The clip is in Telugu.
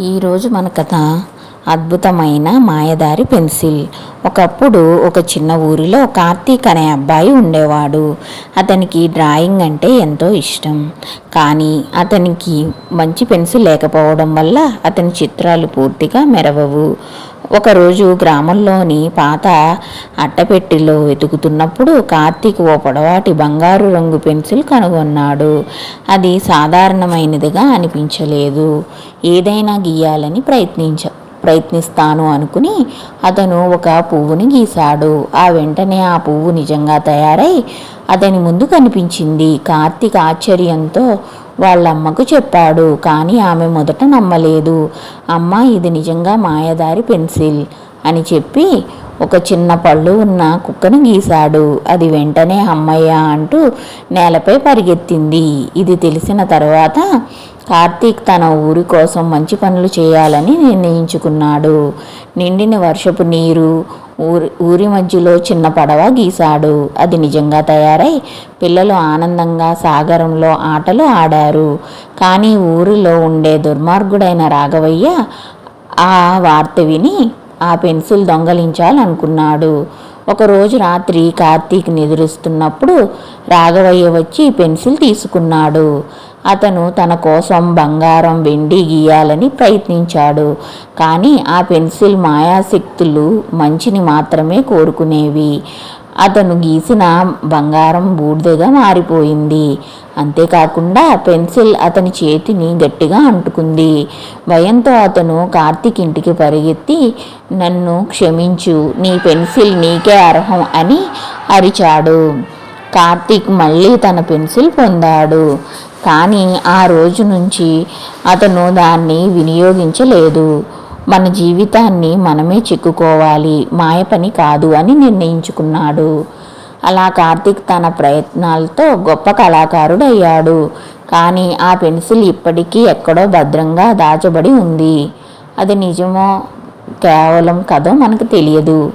ఈరోజు మన కథ అద్భుతమైన మాయదారి పెన్సిల్. ఒకప్పుడు ఒక చిన్న ఊరిలో కార్తీక్ అనే అబ్బాయి ఉండేవాడు. అతనికి డ్రాయింగ్ అంటే ఎంతో ఇష్టం. కానీ అతనికి మంచి పెన్సిల్ లేకపోవడం వల్ల అతని చిత్రాలు పూర్తిగా మెరవవు. ఒకరోజు గ్రామంలోని పాత అట్టపెట్టిలో వెతుకుతున్నప్పుడు కార్తీక్ ఓ పొడవాటి బంగారు రంగు పెన్సిల్ కనుగొన్నాడు. అది సాధారణమైనదిగా అనిపించలేదు. ఏదైనా గీయాలని ప్రయత్నించ ప్రయత్నిస్తాను అనుకుని అతను ఒక పువ్వుని గీశాడు. ఆ వెంటనే ఆ పువ్వు నిజంగా తయారై అతని ముందు కనిపించింది. కార్తీక్ ఆశ్చర్యంతో వాళ్ళమ్మకు చెప్పాడు కానీ ఆమె మొదట నమ్మలేదు. అమ్మ ఇది నిజంగా మాయదారి పెన్సిల్ అని చెప్పి ఒక చిన్న పళ్ళు ఉన్న కుక్కను గీశాడు. అది వెంటనే అమ్మయ్య అంటూ నేలపై పరిగెత్తింది. ఇది తెలిసిన తర్వాత కార్తీక్ తన ఊరి కోసం మంచి పనులు చేయాలని నిర్ణయించుకున్నాడు. నిండిన వర్షపు నీరు ఊరి ఊరి మధ్యలో చిన్న పడవ గీశాడు. అది నిజంగా తయారై పిల్లలు ఆనందంగా సాగరంలో ఆటలు ఆడారు. కానీ ఊరిలో ఉండే దుర్మార్గుడైన రాఘవయ్య ఆ వార్త విని ఆ పెన్సిల్ దొంగలించాలనుకున్నాడు. ఒకరోజు రాత్రి కార్తీక్ నిద్రిస్తున్నప్పుడు రాఘవయ్య వచ్చి పెన్సిల్ తీసుకున్నాడు. అతను తన కోసం బంగారం వెండి గీయాలని ప్రయత్నించాడు. కానీ ఆ పెన్సిల్ మాయాశక్తులు మంచిని మాత్రమే కోరుకునేవి. అతను గీసిన బంగారం బూడిదగా మారిపోయింది. అంతేకాకుండా పెన్సిల్ అతని చేతిని గట్టిగా అంటుకుంది. భయంతో అతను కార్తీక్ ఇంటికి పరిగెత్తి నన్ను క్షమించు నీ పెన్సిల్ నీకే అర్హం అని అరిచాడు. కార్తీక్ మళ్ళీ తన పెన్సిల్ పొందాడు. కానీ ఆ రోజు నుంచి అతను దాన్ని వినియోగించలేదు. మన జీవితాన్ని మనమే చిక్కుకోవాలి మాయ పని కాదు అని నిర్ణయించుకున్నాడు. అలా కార్తీక్ తన ప్రయత్నాలతో గొప్ప కళాకారుడు అయ్యాడు కానీ ఆ పెన్సిల్ ఇప్పటికీ ఎక్కడో భద్రంగా దాచబడి ఉంది. అది నిజమో కేవలం కథో మనకు తెలియదు.